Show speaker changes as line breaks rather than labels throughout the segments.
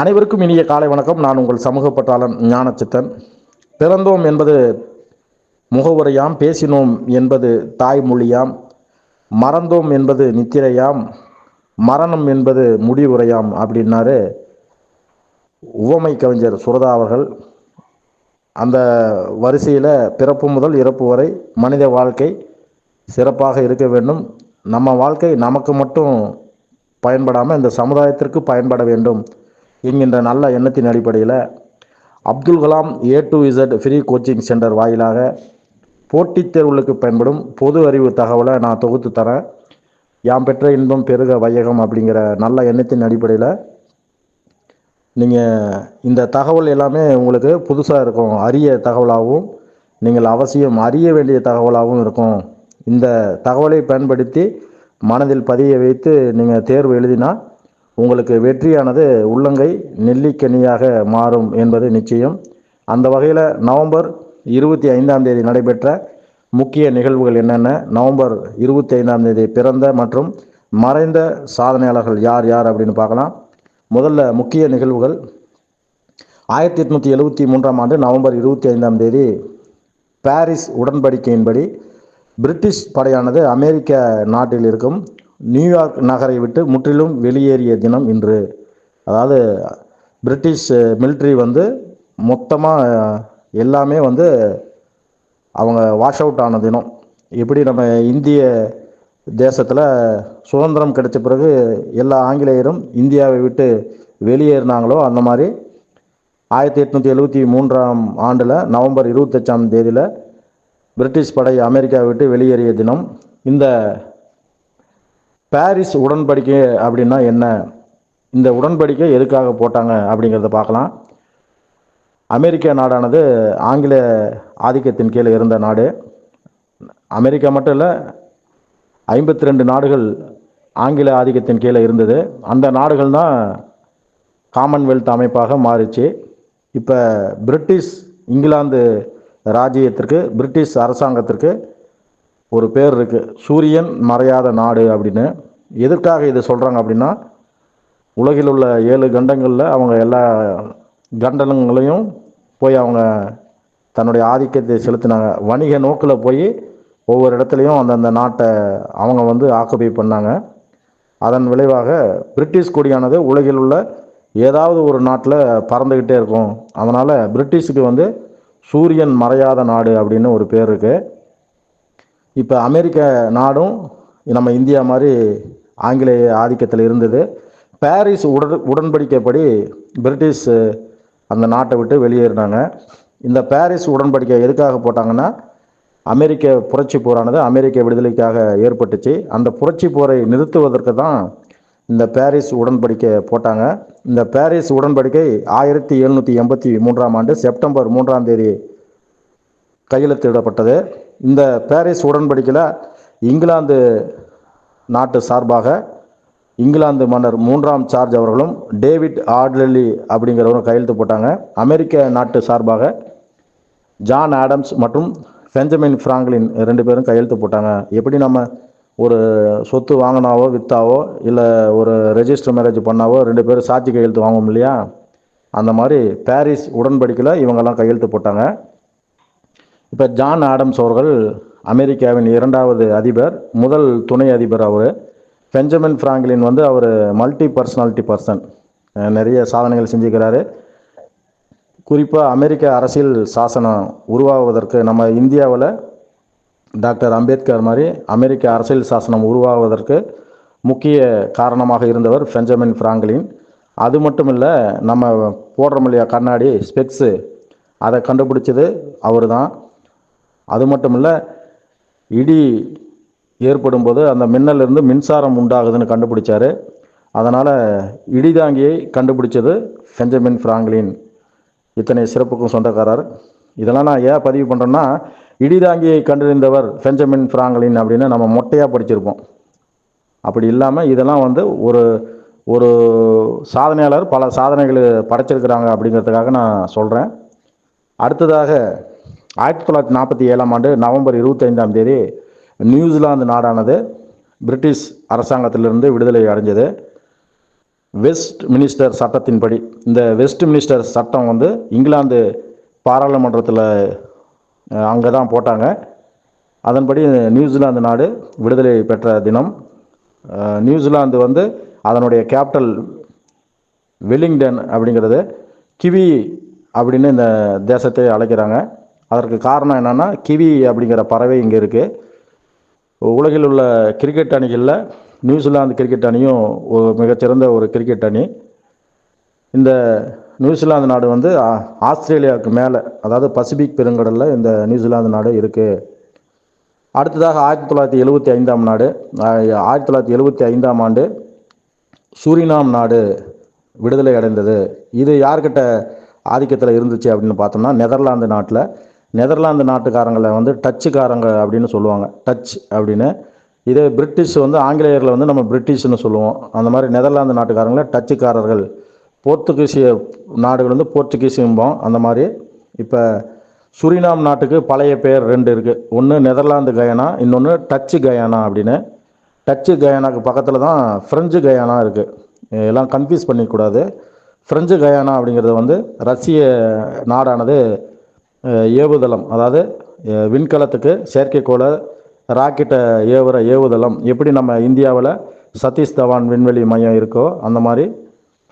அனைவருக்கும் இனிய காலை வணக்கம். நான் உங்கள் சமூக பற்றாளன் ஞானச்சித்தன். பிறந்தோம் என்பது முகவுரையாம் பேசினோம் என்பது தாய்மொழியாம் மறந்தோம் என்பது நித்திரையாம் மரணம் என்பது முடிவுரையாம் அப்படின்னாரு உவமை கவிஞர் சுரதா அவர்கள். அந்த வரிசையில் பிறப்பு முதல் இறப்பு வரை மனித வாழ்க்கை சிறப்பாக இருக்க வேண்டும். நம்ம வாழ்க்கை நமக்கு மட்டும் பயன்படாமல் இந்த சமுதாயத்திற்கு பயன்பட வேண்டும். என்கின்ற நல்ல எண்ணத்தின் அடிப்படையில் Abdul Kalam A to Z free coaching centre வாயிலாக போட்டித் தேர்வுகளுக்கு பயன்படும் பொது அறிவு தகவலை நான் தொகுத்து தரேன். யாம் பெற்ற இன்பம் பெருக வையகம் அப்படிங்கிற நல்ல எண்ணத்தின் அடிப்படையில் நீங்கள் இந்த தகவல் எல்லாமே உங்களுக்கு புதுசாக இருக்கும். அரிய தகவலாகவும் நீங்கள் அவசியம் அறிய வேண்டிய தகவலாகவும் இருக்கும். இந்த தகவலை பயன்படுத்தி மனதில் பதிய வைத்து நீங்கள் தேர்வு எழுதினா உங்களுக்கு வெற்றியானது உள்ளங்கை நெல்லிக்கனியாக மாறும் என்பது நிச்சயம். அந்த வகையில் நவம்பர் இருபத்தி ஐந்தாம் தேதி நடைபெற்ற முக்கிய நிகழ்வுகள் என்னென்ன? நவம்பர் இருபத்தி ஐந்தாம் தேதி பிறந்த மற்றும் மறைந்த சாதனையாளர்கள் யார் யார் அப்படின்னு பார்க்கலாம். முதல்ல முக்கிய நிகழ்வுகள். ஆயிரத்தி எட்நூற்றி எழுபத்தி மூன்றாம் ஆண்டு நவம்பர் இருபத்தி ஐந்தாம் தேதி பாரிஸ் உடன்படிக்கையின்படி பிரிட்டிஷ் படையானது அமெரிக்க நாட்டில் இருக்கும். நியூயார்க் நகரை விட்டு முற்றிலும் வெளியேறிய தினம் இன்று. அதாவது பிரிட்டிஷ் மிலிட்ரி வந்து மொத்தமாக எல்லாமே வந்து அவங்க வாஷ் அவுட் ஆன தினம். எப்படி நம்ம இந்திய தேசத்தில் சுதந்திரம் கிடைச்ச பிறகு எல்லா ஆங்கிலேயரும் இந்தியாவை விட்டு வெளியேறினாங்களோ அந்த மாதிரி ஆயிரத்தி எட்நூற்றி எழுபத்தி மூன்றாம் ஆண்டில் நவம்பர் இருபத்தஞ்சாம் தேதியில் பிரிட்டிஷ் படை அமெரிக்காவை விட்டு வெளியேறிய தினம். இந்த பாரிஸ் உடன்படிக்கை அப்படின்னா என்ன? இந்த உடன்படிக்கை எதுக்காக போட்டாங்க அப்படிங்கிறத பார்க்கலாம். அமெரிக்க நாடானது ஆங்கில ஆதிக்கத்தின் கீழே இருந்த நாடு. அமெரிக்கா மட்டும் இல்லை ஐம்பத்தி ரெண்டு நாடுகள் ஆங்கில ஆதிக்கத்தின் கீழே இருந்தது. அந்த நாடுகள் தான் காமன்வெல்த் அமைப்பாக மாறிச்சு. இப்போ பிரிட்டிஷ் இங்கிலாந்து ராஜ்யத்திற்கு பிரிட்டிஷ் அரசாங்கத்திற்கு ஒரு பேர் இருக்குது சூரியன் மறையாத நாடு அப்படின்னு. எதற்காக இதை சொல்கிறாங்க அப்படின்னா உலகில் உள்ள ஏழு கண்டங்களில் அவங்க எல்லா கண்டனங்களையும் போய் அவங்க தன்னுடைய ஆதிக்கத்தை செலுத்தினாங்க. வணிக நோக்கில் போய் ஒவ்வொரு இடத்துலையும் அந்தந்த நாட்டை அவங்க வந்து ஆக்குபை பண்ணாங்க. அதன் விளைவாக பிரிட்டிஷ் கொடியானது உலகில் உள்ள ஏதாவது ஒரு நாட்டில் பறந்துக்கிட்டே இருக்கும். அதனால் பிரிட்டிஷுக்கு வந்து சூரியன் மறையாத நாடு அப்படின்னு ஒரு பேர் இருக்குது இப்போ அமெரிக்க நாடும் நம்ம இந்தியா மாதிரி ஆங்கிலேய ஆதிக்கத்தில் இருந்தது. பாரிஸ் உடன் உடன்படிக்கைப்படி பிரிட்டிஷ் அந்த நாட்டை விட்டு வெளியேறினாங்க. இந்த பாரிஸ் உடன்படிக்கை எதுக்காக போட்டாங்கன்னா அமெரிக்க புரட்சி போரானது அமெரிக்க விடுதலைக்காக ஏற்பட்டுச்சு. அந்த புரட்சி போரை நிறுத்துவதற்கு தான் இந்த பாரிஸ் உடன்படிக்கை போட்டாங்க. இந்த பாரிஸ் உடன்படிக்கை ஆயிரத்தி எழுநூற்றி எண்பத்தி மூன்றாம் ஆண்டு செப்டம்பர் மூன்றாம் தேதி கையெழுத்திடப்பட்டது. இந்த பாரிஸ் உடன்படிக்கையில் இங்கிலாந்து நாட்டு சார்பாக இங்கிலாந்து மன்னர் மூன்றாம் சார்ஜ் அவர்களும் டேவிட் ஆட்லி அப்படிங்கிறவரும் கையெழுத்து போட்டாங்க. அமெரிக்க நாட்டு சார்பாக ஜான் ஆடம்ஸ் மற்றும் பெஞ்சமின் ஃப்ராங்க்லின் ரெண்டு பேரும் கையெழுத்து போட்டாங்க. எப்படி நம்ம ஒரு சொத்து வாங்கினாவோ விற்றாவோ இல்லை ஒரு ரெஜிஸ்டர் மேரேஜ் பண்ணாவோ ரெண்டு பேரும் சாட்சி கையெழுத்து வாங்குவோம் இல்லையா? அந்த மாதிரி பாரிஸ் உடன்படிக்கையில் இவங்கெல்லாம் கையெழுத்து போட்டாங்க. இப்போ ஜான் ஆடம்ஸ் அவர்கள் அமெரிக்காவின் இரண்டாவது அதிபர் முதல் துணை அதிபர் அவர். பெஞ்சமின் ஃப்ராங்க்லின் வந்து அவர் மல்டி பர்சனாலிட்டி பர்சன் நிறைய சாதனைகள் செஞ்சுக்கிறாரு. குறிப்பாக அமெரிக்க அரசியல் சாசனம் உருவாவதற்கு நம்ம இந்தியாவில் டாக்டர் அம்பேத்கர் மாதிரி அமெரிக்க அரசியல் சாசனம் உருவாவதற்கு முக்கிய காரணமாக இருந்தவர் பெஞ்சமின் ஃப்ராங்க்லின் அது மட்டும் இல்லை நம்ம போடுறோம் இல்லையா கண்ணாடி ஸ்பெக்ஸு அதை கண்டுபிடிச்சது அவர் தான் அது மட்டும் இல்லை இடி ஏற்படும் போது அந்த மின்னலிருந்து மின்சாரம் உண்டாகுதுன்னு கண்டுபிடிச்சார். அதனால் இடிதாங்கியை கண்டுபிடிச்சது பெஞ்சமின் ஃப்ராங்க்லின் இத்தனை சிறப்புக்கும் சொந்தக்காரர். இதெல்லாம் நான் ஏன் பதிவு பண்ணுறேன்னா இடிதாங்கியை கண்டறிந்தவர் பெஞ்சமின் ஃப்ராங்க்லின் அப்படின்னு நம்ம மொட்டையாக படிச்சிருப்போம். அப்படி இல்லாமல் இதெல்லாம் வந்து ஒரு ஒரு சாதனையாளர் பல சாதனைகளை படைச்சிருக்கிறாங்க அப்படிங்கிறதுக்காக நான் சொல்கிறேன் அடுத்ததாக ஆயிரத்தி தொள்ளாயிரத்தி நாற்பத்தி ஏழாம் ஆண்டு நவம்பர் இருபத்தைந்தாம் தேதி நியூசிலாந்து நாடானது பிரிட்டிஷ் அரசாங்கத்திலிருந்து விடுதலை அடைஞ்சது. வெஸ்ட் மினிஸ்டர் சட்டத்தின்படி இந்த வெஸ்ட் மினிஸ்டர் சட்டம் வந்து இங்கிலாந்து பாராளுமன்றத்தில் அங்கே தான் போட்டாங்க. அதன்படி நியூசிலாந்து நாடு விடுதலை பெற்ற தினம் நியூசிலாந்து வந்து அதனுடைய கேபிட்டல் வெல்லிங்டன் அப்படிங்கிறது கிவி அப்படின்னு இந்த தேசத்தை அழைக்கிறாங்க. அதற்கு காரணம் என்னன்னா கிவி அப்படிங்கிற பறவை இங்கே இருக்குது உலகில் உள்ள கிரிக்கெட் அணிகளில் நியூசிலாந்து கிரிக்கெட் அணியும் மிகச்சிறந்த ஒரு கிரிக்கெட் அணி. இந்த நியூசிலாந்து நாடு வந்து ஆ- ஆஸ்திரேலியாவுக்கு மேலே அதாவது பசிபிக் பெருங்கடலில் இந்த நியூசிலாந்து நாடு இருக்குது அடுத்ததாக ஆயிரத்தி தொள்ளாயிரத்தி எழுபத்தி ஐந்தாம் நாடு ஆயிரத்தி தொள்ளாயிரத்தி எழுபத்தி ஐந்தாம் ஆண்டு சூரினாம் நாடு விடுதலை அடைந்தது. இது யார்கிட்ட ஆதிக்கத்தில் இருந்துச்சு அப்படின்னு பார்த்தோம்னா நெதர்லாந்து நாட்டில் நெதர்லாந்து நாட்டுக்காரங்களை வந்து டச்சுக்காரங்க அப்படின்னு சொல்லுவாங்க. டச் அப்படின்னு. இதே பிரிட்டிஷ் வந்து ஆங்கிலேயரில் வந்து நம்ம பிரிட்டிஷ்னு சொல்லுவோம். அந்த மாதிரி நெதர்லாந்து நாட்டுக்காரங்கள டச்சுக்காரர்கள். போர்த்துகீசிய நாடுகள் வந்து போர்ச்சுகீசியும்போம் அந்த மாதிரி இப்போ சுரினாம் நாட்டுக்கு பழைய பேர் ரெண்டு இருக்குது ஒன்று நெதர்லாந்து கயானா இன்னொன்று டச்சு கயானா அப்படின்னு. டச்சு கயானாக்கு பக்கத்தில் தான் ஃப்ரெஞ்சு கயானா இருக்குது எல்லாம் கன்ஃபியூஸ் பண்ணிக்கூடாது ஃப்ரெஞ்சு கயானா அப்படிங்கிறது வந்து ரஷ்ய நாடானது ஏவுதளம் அதாவது விண்கலத்துக்கு செயற்கைக்கோளை ராக்கெட்டை ஏவுற ஏவுதளம் எப்படி நம்ம இந்தியாவில் சதீஷ் தவான் விண்வெளி மையம் இருக்கோ அந்த மாதிரி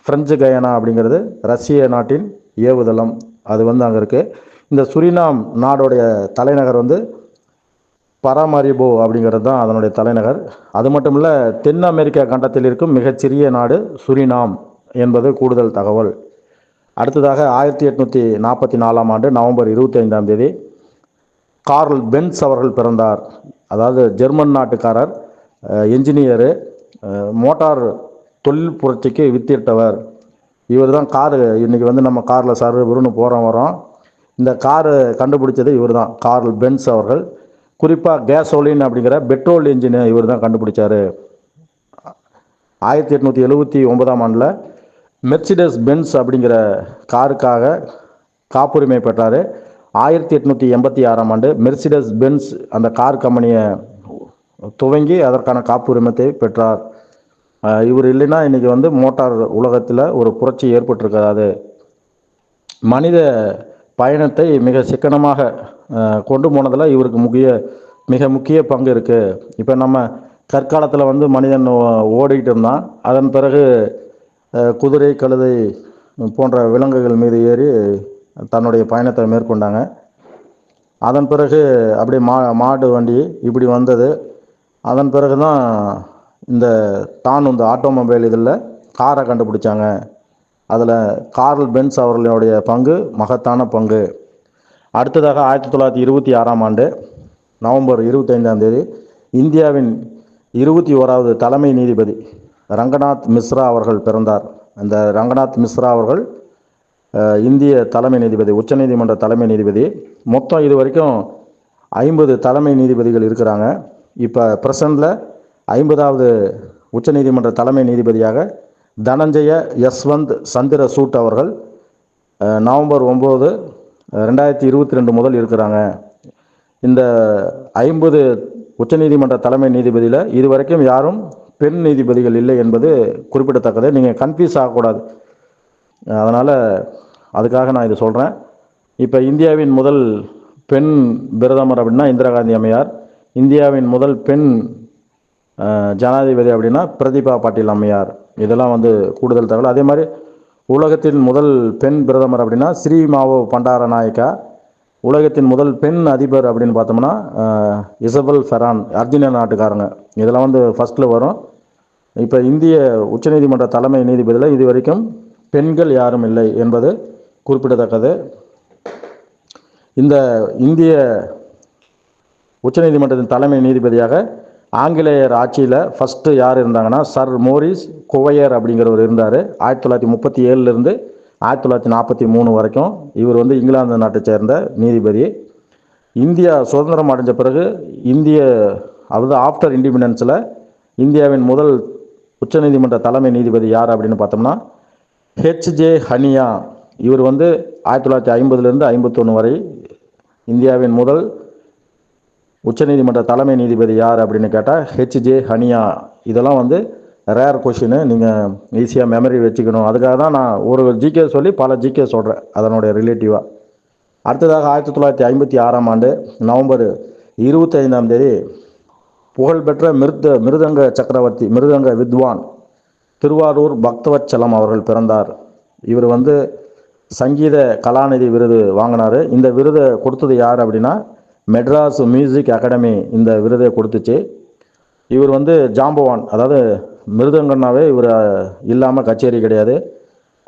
பிரெஞ்சு கயனா அப்படிங்கிறது ரஷ்ய நாட்டின் ஏவுதளம். அது வந்து அங்கே இருக்குது இந்த சுரினாம் நாடோடைய தலைநகர் வந்து பராமரிபோ அப்படிங்கிறது தான் அதனுடைய தலைநகர். அது மட்டும் இல்லை தென் அமெரிக்கா கண்டத்தில் இருக்கும் மிகச்சிறிய நாடு சுரினாம் என்பது கூடுதல் தகவல். அடுத்ததாக ஆயிரத்தி எட்நூற்றி நாற்பத்தி நாலாம் ஆண்டு நவம்பர் இருபத்தி ஐந்தாம் தேதி கார்ல் பென்ஸ் அவர்கள் பிறந்தார். அதாவது ஜெர்மன் நாட்டுக்காரர் என்ஜினியரு மோட்டார் தொழில் புரட்சிக்கு வித்திட்டவர். இவர் தான் காரு இன்றைக்கி வந்து நம்ம காரில் சர்வருன்னு போகிறோம் வரோம். இந்த காரு கண்டுபிடிச்சது இவர் தான் கார்ல் பென்ஸ் அவர்கள். குறிப்பாக கேசோலின் அப்படிங்கிற பெட்ரோல் இன்ஜினை இவர் தான் கண்டுபிடிச்சார். ஆயிரத்தி எட்நூற்றி எழுபத்தி ஒன்பதாம் ஆண்டில் மெர்சிடஸ் பென்ஸ் அப்படிங்கிற காருக்காக காப்புரிமை பெற்றார். ஆயிரத்தி எட்நூற்றி எண்பத்தி ஆறாம் ஆண்டு மெர்சிடஸ் பென்ஸ் அந்த கார் கம்பெனியை துவங்கி அதற்கான காப்புரிமத்தை பெற்றார். இவர் இல்லைன்னா இன்னைக்கு வந்து மோட்டார் உலகத்தில் ஒரு புரட்சி ஏற்பட்டிருக்காது. மனித பயணத்தை மிக சிக்கனமாக கொண்டு போனதில் இவருக்கு முக்கிய மிக முக்கிய பங்கு இருக்குது இப்போ நம்ம கற்காலத்தில் வந்து மனிதன் ஓ- ஓடிக்கிட்டு இருந்தான். அதன் பிறகு குதிரை கழுதை போன்ற விலங்குகள் மீது ஏறி தன்னுடைய பயணத்தை மேற்கொண்டாங்க. அதன் பிறகு அப்படியே மா மாடு வண்டி இப்படி வந்தது. அதன் பிறகு தான் இந்த தான் இந்த ஆட்டோமொபைல் இதில் காரை கண்டுபிடிச்சாங்க. அதில் கார்ல் பென்ஸ் அவர்களுடைய பங்கு மகத்தான பங்கு. அடுத்ததாக ஆயிரத்தி தொள்ளாயிரத்தி இருபத்தி ஆறாம் ஆண்டு நவம்பர் இருபத்தைந்தாம் தேதி இந்தியாவின் இருபத்தி ஓராவது தலைமை நீதிபதி ரங்கநாத் மிஸ்ரா அவர்கள் பிறந்தார். அந்த ரங்கநாத் மிஸ்ரா அவர்கள் இந்திய தலைமை நீதிபதி உச்சநீதிமன்ற தலைமை நீதிபதி. மொத்தம் இது வரைக்கும் ஐம்பது தலைமை நீதிபதிகள் இருக்கிறாங்க. இப்போ ப்ரெசண்டில் ஐம்பதாவது உச்சநீதிமன்ற தலைமை நீதிபதியாக தனஞ்சய யஸ்வந்த் சந்திர சூட் அவர்கள் நவம்பர் ஒம்பது ரெண்டாயிரத்தி இருபத்தி ரெண்டு முதல் இருக்கிறாங்க. இந்த ஐம்பது உச்சநீதிமன்ற தலைமை நீதிபதியில் இதுவரைக்கும் யாரும் பெண் நீதிபதிகள் இல்லை என்பது குறிப்பிடத்தக்கது. நீங்கள் கன்ஃபியூஸ் ஆகக்கூடாது. அதனால் அதுக்காக நான் இது சொல்கிறேன் இப்போ இந்தியாவின் முதல் பெண் பிரதமர் அப்படின்னா இந்திரா காந்தி அம்மையார். இந்தியாவின் முதல் பெண் ஜனாதிபதி அப்படின்னா பிரதீபா பாட்டீல் அம்மையார். இதெல்லாம் வந்து கூடுதல் தகவல். அதே மாதிரி உலகத்தின் முதல் பெண் பிரதமர் அப்படின்னா ஸ்ரீ மாவோ பண்டார நாயக்கா உலகத்தின் முதல் பெண் அதிபர் அப்படின்னு பார்த்தோம்னா இசபல் ஃபெரான் அர்ஜினா நாட்டுக்காரங்க. இதெல்லாம் வந்து ஃபர்ஸ்ட்டில் வரும். இப்போ இந்திய உச்சநீதிமன்ற தலைமை நீதிபதியில் இது வரைக்கும் பெண்கள் யாரும் இல்லை என்பது குறிப்பிடத்தக்கது. இந்த இந்திய உச்சநீதிமன்றத்தின் தலைமை நீதிபதியாக ஆங்கிலேயர் ஆட்சியில் ஃபஸ்ட்டு யார் இருந்தாங்கன்னா சர் மோரிஸ் குவையர் அப்படிங்கிறவர் இருந்தார். ஆயிரத்தி தொள்ளாயிரத்தி முப்பத்தி ஏழுலேருந்து ஆயிரத்தி தொள்ளாயிரத்தி நாற்பத்தி மூணு வரைக்கும் இவர் வந்து இங்கிலாந்து நாட்டை சேர்ந்த நீதிபதி. இந்தியா சுதந்திரம் அடைஞ்ச பிறகு இந்திய அதாவது ஆஃப்டர் இண்டிபெண்டன்ஸில் இந்தியாவின் முதல் உச்சநீதிமன்ற தலைமை நீதிபதி யார் அப்படின்னு பார்த்தோம்னா ஹெச்ஜே ஹனியா இவர் வந்து ஆயிரத்தி தொள்ளாயிரத்தி ஐம்பதுலேருந்து ஐம்பத்தொன்று வரை இந்தியாவின் முதல் உச்சநீதிமன்ற தலைமை நீதிபதி யார் அப்படின்னு கேட்டால் ஹெச்ஜே ஹனியா இதெல்லாம் வந்து ரேர் கொஷினு நீங்கள் ஈஸியாக மெமரி வச்சுக்கணும். அதுக்காக தான் நான் ஒரு ஜிகே சொல்லி பல ஜிகே சொல்கிறேன் அதனுடைய ரிலேட்டிவாக அடுத்ததாக ஆயிரத்தி தொள்ளாயிரத்தி ஐம்பத்தி ஆறாம் ஆண்டு நவம்பர் இருபத்தைந்தாம் தேதி புகழ்பெற்ற மிருத மிருதங்க சக்கரவர்த்தி மிருதங்க வித்வான் திருவாரூர் பக்தவச்சலம் அவர்கள் பிறந்தார். இவர் வந்து சங்கீத கலாநிதி விருது வாங்கினார். இந்த விருதை கொடுத்தது யார் அப்படின்னா மெட்ராஸ் மியூசிக் அகாடமி இந்த விருதை கொடுத்துச்சு. இவர் வந்து ஜாம்பவான் அதாவது மிருதங்கன்னாவே இவர் இல்லாமல் கச்சேரி கிடையாது.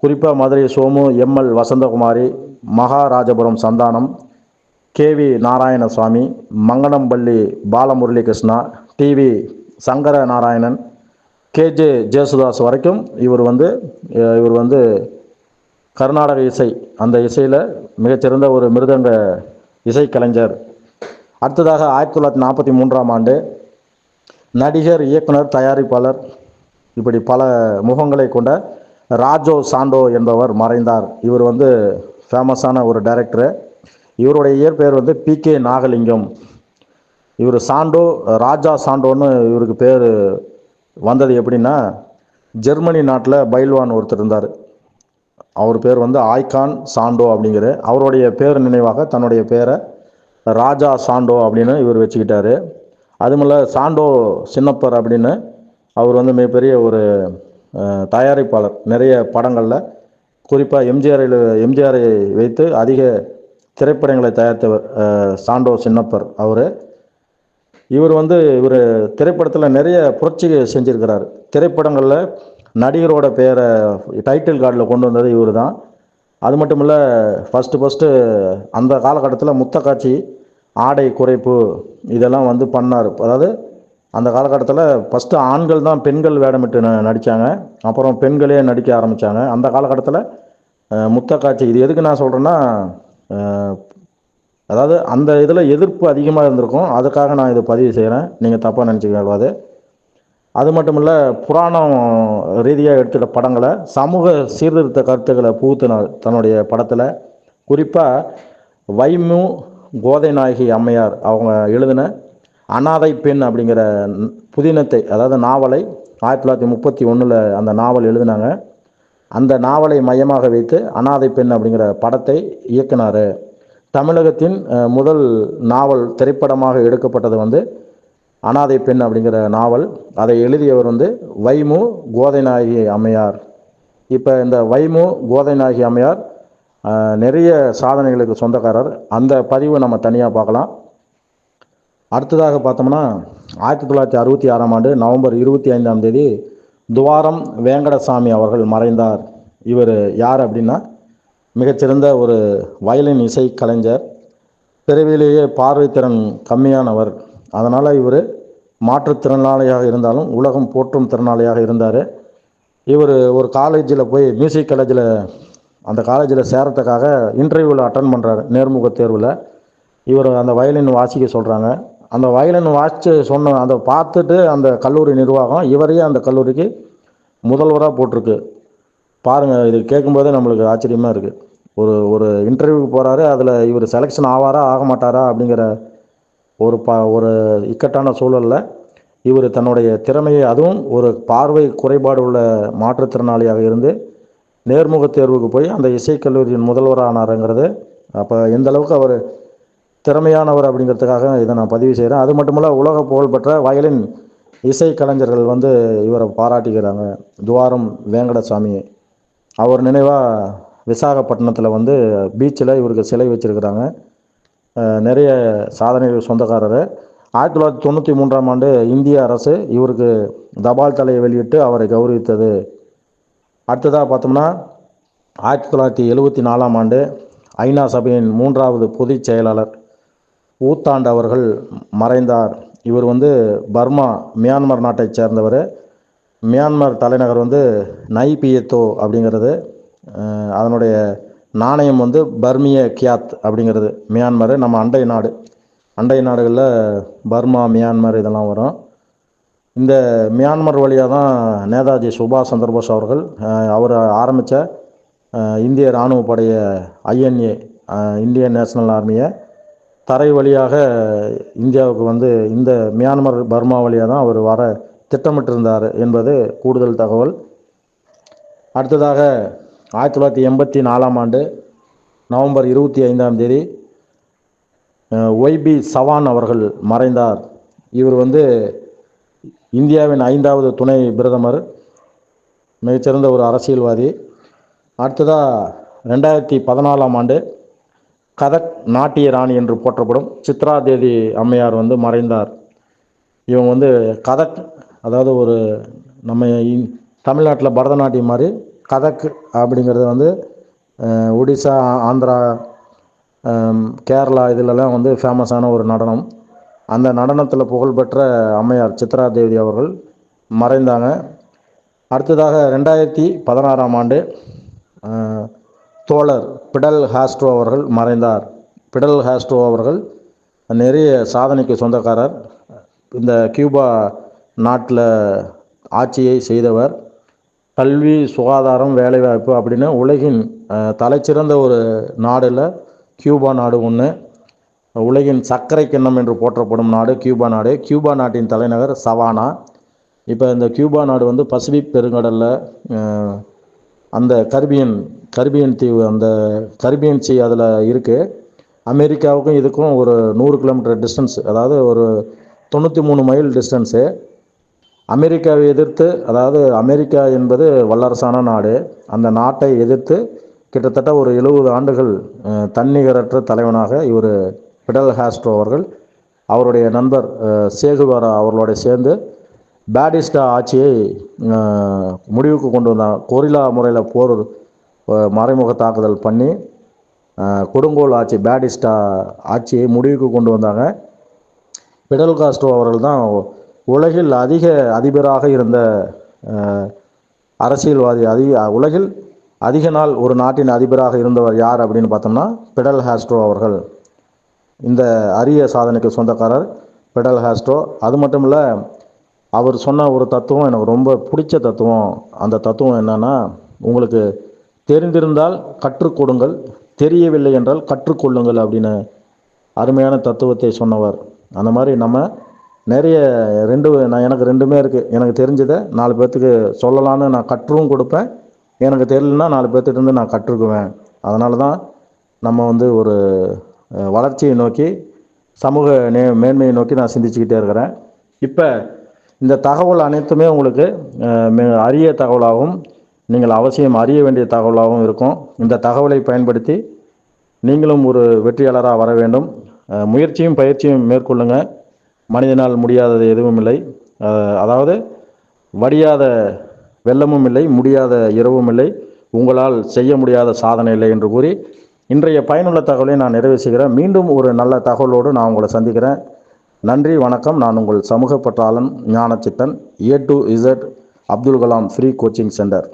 குறிப்பாக Madurai Somu ML Vasanthakumari Maharajapuram Santhanam KV Narayanaswamy Mangalampalli Balamurali Krishna TV Sankara Narayanan KJ Yesudas வரைக்கும் இவர் வந்து இவர் வந்து கர்நாடக இசை அந்த இசையில் மிகச்சிறந்த ஒரு மிருதங்க இசைக்கலைஞர். அடுத்ததாக ஆயிரத்தி தொள்ளாயிரத்தி நாற்பத்தி மூன்றாம் ஆண்டு நடிகர் இயக்குனர் தயாரிப்பாளர் இப்படி பல முகங்களை கொண்ட ராஜோ சாண்டோ என்பவர் மறைந்தார். இவர் வந்து ஃபேமஸான ஒரு டைரக்டரு இவருடைய இயற்பெயர் வந்து பி கே நாகலிங்கம். இவர் சாண்டோ ராஜா சாண்டோன்னு இவருக்கு பேர் வந்தது எப்படின்னா ஜெர்மனி நாட்டில் பைல்வான் ஒருத்தர் இருந்தார். அவர் பேர் வந்து ஆய்கான் சாண்டோ அப்படிங்கிற அவருடைய பேர் நினைவாக தன்னுடைய பேரை ராஜா சாண்டோ அப்படின்னு இவர் வச்சுக்கிட்டாரு. அதுமில்ல சாண்டோ சின்னப்பர் அப்படின்னு அவர் வந்து மிகப்பெரிய ஒரு தயாரிப்பாளர். நிறைய படங்களில் குறிப்பாக எம்ஜிஆர் எம்ஜிஆரை வைத்து அதிக திரைப்படங்களை தயாரித்தவர் சாண்டோ சின்னப்பர் அவர். இவர் வந்து இவர் திரைப்படத்தில் நிறைய புரட்சி செஞ்சுருக்கிறார். திரைப்படங்களில் நடிகரோட பேரை டைட்டில் கார்டில் கொண்டு வந்தது இவர் தான் அது மட்டும் இல்லை ஃபஸ்ட்டு ஃபஸ்ட்டு அந்த காலகட்டத்தில் முத்தக்காட்சி ஆடை குறைப்பு இதெல்லாம் வந்து பண்ணார். அதாவது அந்த காலகட்டத்தில் ஃபஸ்ட்டு ஆண்கள் தான் பெண்கள் வேடமிட்டு நடித்தாங்க அப்புறம் பெண்களே நடிக்க ஆரம்பித்தாங்க அந்த காலகட்டத்தில் முத்த காட்சி இது எதுக்கு நான் சொல்கிறேன்னா அதாவது அந்த இதில் எதிர்ப்பு அதிகமாக இருந்திருக்கும். அதுக்காக நான் இதை பதிவு செய்கிறேன் நீங்கள் தப்பாக நினச்சிக்கூடாது அது மட்டும் இல்லை புராணம் ரீதியாக எடுத்துகிட்ட படங்களை சமூக சீர்திருத்த கருத்துக்களை புகுத்தினார் தன்னுடைய படத்தில். குறிப்பாக வைமு கோதை நாயகி அம்மையார் அவங்க எழுதின அனாதை பெண் அப்படிங்கிற புதினத்தை அதாவது நாவலை ஆயிரத்தி தொள்ளாயிரத்தி முப்பத்தி ஒன்றில் அந்த நாவல் எழுதினாங்க. அந்த நாவலை மையமாக வைத்து அனாதை பெண் அப்படிங்கிற படத்தை இயக்குனார். தமிழகத்தின் முதல் நாவல் திரைப்படமாக எடுக்கப்பட்டது வந்து அனாதை பெண் அப்படிங்கிற நாவல். அதை எழுதியவர் வந்து வைமு கோதைநாயகி அம்மையார். இப்போ இந்த வைமு கோதைநாயகி அம்மையார் நிறைய சாதனைகளுக்கு சொந்தக்காரர். அந்த பதிவு நம்ம தனியாக பார்க்கலாம். அடுத்ததாக பார்த்தோம்னா ஆயிரத்தி தொள்ளாயிரத்தி அறுபத்தி ஆறாம் ஆண்டு நவம்பர் இருபத்தி ஐந்தாம் தேதி துவாரம் வேங்கடசாமி அவர்கள் மறைந்தார். இவர் யார் அப்படின்னா மிகச்சிறந்த ஒரு வயலின் இசை கலைஞர் பிறவிலேயே பார்வைத்திறன் கம்மியானவர். அதனால் இவர் மாற்றுத்திறனாளியாக இருந்தாலும் உலகம் போற்றும் திறனாளியாக இருந்தார். இவர் ஒரு காலேஜில் போய் மியூசிக் காலேஜில் அந்த காலேஜில் சேரத்துக்காக இன்டர்வியூவில் அட்டன் பண்ணுறாரு நேர்முக தேர்வில். இவர் அந்த வயலின் வாசிக்க சொல்கிறாங்க அந்த வயலின் வாசித்து சொன்ன அதை பார்த்துட்டு அந்த கல்லூரி நிர்வாகம் இவரையே அந்த கல்லூரிக்கு முதல்வராக போட்டிருக்கு. பாருங்கள் இது கேட்கும்போதே நம்மளுக்கு ஆச்சரியமாக இருக்குது ஒரு ஒரு இன்டர்வியூக்கு போகிறாரு அதில் இவர் செலெக்ஷன் ஆவாரா ஆக மாட்டாரா அப்படிங்கிற ஒரு ப ஒரு இக்கட்டான சூழலில் இவர் தன்னுடைய திறமையை அதுவும் ஒரு பார்வை குறைபாடு உள்ள மாற்றுத்திறனாளியாக இருந்து நேர்முக தேர்வுக்கு போய் அந்த இசைக்கல்லூரியின் முதல்வரானாருங்கிறது. அப்போ எந்த அளவுக்கு அவர் திறமையானவர் அப்படிங்கிறதுக்காக இதை நான் பதிவு செய்கிறேன். அது மட்டுமல்ல உலக புகழ்பெற்ற வயலின் இசை கலைஞர்கள் வந்து இவரை பாராட்டிக்கிறாங்க துவாரம் வேங்கடசாமி. அவர் நினைவாக விசாகப்பட்டினத்தில் வந்து பீச்சில் இவருக்கு சிலை வச்சுருக்கிறாங்க. நிறைய சாதனைகள் சொந்தக்காரர். ஆயிரத்தி தொள்ளாயிரத்தி தொண்ணூற்றி மூன்றாம் ஆண்டு இந்திய அரசு இவருக்கு தபால் தலையை வெளியிட்டு அவரை கௌரவித்தது. அடுத்ததாக பார்த்தோம்னா ஆயிரத்தி தொள்ளாயிரத்தி எழுபத்தி நாலாம் ஆண்டு ஐநா சபையின் மூன்றாவது பொதுச் செயலாளர் ஊத்தாண்டு அவர்கள் மறைந்தார். இவர் வந்து பர்மா மியான்மர் நாட்டைச் சேர்ந்தவர். மியான்மர் தலைநகர் வந்து நைபியத்தோ அப்படிங்கிறது. அதனுடைய நாணயம் வந்து பர்மிய கியாத் அப்படிங்கிறது. மியான்மர் நம்ம அண்டை நாடு. அண்டை நாடுகளில் பர்மா மியான்மர் இதெல்லாம் வரும். இந்த மியான்மர் வழியாக தான் நேதாஜி சுபாஷ் சந்திரபோஸ் அவர்கள் அவர் ஆரம்பித்த இந்திய இராணுவ படைய ஐஎன்ஏ இந்தியன் நேஷனல் ஆர்மியை தரை வழியாக இந்தியாவுக்கு வந்து இந்த மியான்மர் பர்மா வழியாக தான் அவர் வர திட்டமிட்டிருந்தார் என்பது கூடுதல் தகவல். அடுத்ததாக ஆயிரத்தி தொள்ளாயிரத்தி எண்பத்தி நாலாம் ஆண்டு நவம்பர் இருபத்தி ஐந்தாம் தேதி ஒய்பி சவான் அவர்கள் மறைந்தார். இவர் வந்து இந்தியாவின் ஐந்தாவது துணை பிரதமர் மிகச்சிறந்த ஒரு அரசியல்வாதி. அடுத்ததாக ரெண்டாயிரத்தி பதினாலாம் ஆண்டு கதக் நாட்டிய ராணி என்று போற்றப்படும் சித்ரா தேவி அம்மையார் வந்து மறைந்தார். இவங்க வந்து கதக் அதாவது ஒரு நம்ம இ- தமிழ்நாட்டில் பரதநாட்டியம் மாதிரி கதக் அப்படிங்கிறது வந்து ஒடிசா ஆந்திரா கேரளா இதிலெல்லாம் வந்து ஃபேமஸான ஒரு நடனம். அந்த நடனத்தில் புகழ்பெற்ற அம்மையார் சித்ரா தேவி அவர்கள் மறைந்தாங்க. அடுத்ததாக ரெண்டாயிரத்தி பதினாறாம் ஆண்டு தோழர் பிடல் ஹாஸ்ட்ரோ அவர்கள் மறைந்தார். பிடல் ஹாஸ்ட்ரோ அவர்கள் நிறைய சாதனைக்கு சொந்தக்காரர். இந்த கியூபா நாட்டில் ஆட்சியை செய்தவர். கல்வி சுகாதாரம் வேலைவாய்ப்பு அப்படின்னு உலகின் தலைச்சிறந்த ஒரு நாடில் கியூபா நாடு ஒன்று உலகின் சர்க்கரை கிண்ணம் என்று போற்றப்படும் நாடு கியூபா நாடு. கியூபா நாட்டின் தலைநகர் சவானா. இப்போ இந்த கியூபா நாடு வந்து பசிபிக் பெருங்கடலில் அந்த கரிபியன் கரிபியன் தீவு அந்த கரிபியன் சி அதில் இருக்குது அமெரிக்காவுக்கும் இதுக்கும் ஒரு நூறு கிலோமீட்டர் டிஸ்டன்ஸ் அதாவது ஒரு தொண்ணூற்றி மூணு மைல் டிஸ்டன்ஸு அமெரிக்காவை எதிர்த்து அதாவது அமெரிக்கா என்பது வல்லரசான நாடு. அந்த நாட்டை எதிர்த்து கிட்டத்தட்ட ஒரு எழுபது ஆண்டுகள் தன்னிகரற்ற தலைவனாக இவர் பிடல் ஹாஸ்ட்ரோ அவர்கள் அவருடைய நண்பர் சேகுவாரா அவர்களோட சேர்ந்து பேடிஸ்டா ஆட்சியை முடிவுக்கு கொண்டு வந்தாங்க கொரில்லா முறையில் போர் மறைமுக தாக்குதல் பண்ணி கொடுங்கோல் ஆட்சி பேடிஸ்டா ஆட்சியை முடிவுக்கு கொண்டு வந்தாங்க. பிடல் காஸ்ட்ரோ அவர்கள் தான் உலகில் அதிக அதிபராக இருந்த அரசியல்வாதி. அதிக உலகில் அதிக நாள் ஒரு நாட்டின் அதிபராக இருந்தவர் யார் அப்படின்னு பார்த்தோம்னா பிடல் ஹாஸ்ட்ரோ அவர்கள். இந்த அரிய சாதனைக்கு சொந்தக்காரர் பெடல் ஹாஸ்ட்ரோ அது மட்டும் இல்லை அவர் சொன்ன ஒரு தத்துவம் எனக்கு ரொம்ப பிடிச்ச தத்துவம். அந்த தத்துவம் என்னன்னா உங்களுக்கு தெரிந்திருந்தால் கற்றுக்கொடுங்கள் தெரியவில்லை என்றால் கற்றுக்கொள்ளுங்கள் அப்படின்னு அருமையான தத்துவத்தை சொன்னவர். அந்த மாதிரி நம்ம நிறைய ரெண்டு நான் எனக்கு ரெண்டுமே இருக்குது எனக்கு தெரிஞ்சதை நாலு பேர்த்துக்கு சொல்லலான்னு நான் கற்றும் கொடுப்பேன். எனக்கு தெரியலன்னா நாலு பேர்த்துட்டு இருந்து நான் கற்றுக்குவேன். அதனால தான் நம்ம வந்து ஒரு வளர்ச்சியை நோக்கி சமூக நே மேன்மையை நோக்கி நான் சிந்திச்சுக்கிட்டே இருக்கிறேன். இப்போ இந்த தகவல் அனைத்துமே உங்களுக்கு மிக அரிய தகவலாகவும் நீங்கள் அவசியம் அறிய வேண்டிய தகவலாகவும் இருக்கும். இந்த தகவலை பயன்படுத்தி நீங்களும் ஒரு வெற்றியாளராக வர வேண்டும். முயற்சியும் பயிற்சியும் மேற்கொள்ளுங்க. மனிதனால் முடியாதது எதுவும் இல்லை. அதாவது வடியாத வெள்ளமும் இல்லை முடியாத இரவும் இல்லை. உங்களால் செய்ய முடியாத சாதனை இல்லை என்று கூறி இன்றைய பயனுள்ள தகவலை நான் நிறைவு செய்கிறேன். மீண்டும் ஒரு நல்ல தகவலோடு நான் உங்களை சந்திக்கிறேன். நன்றி வணக்கம். நான் உங்கள் சமூக பற்றாளன் Gnanachithan A to Z Abdul Kalam free coaching centre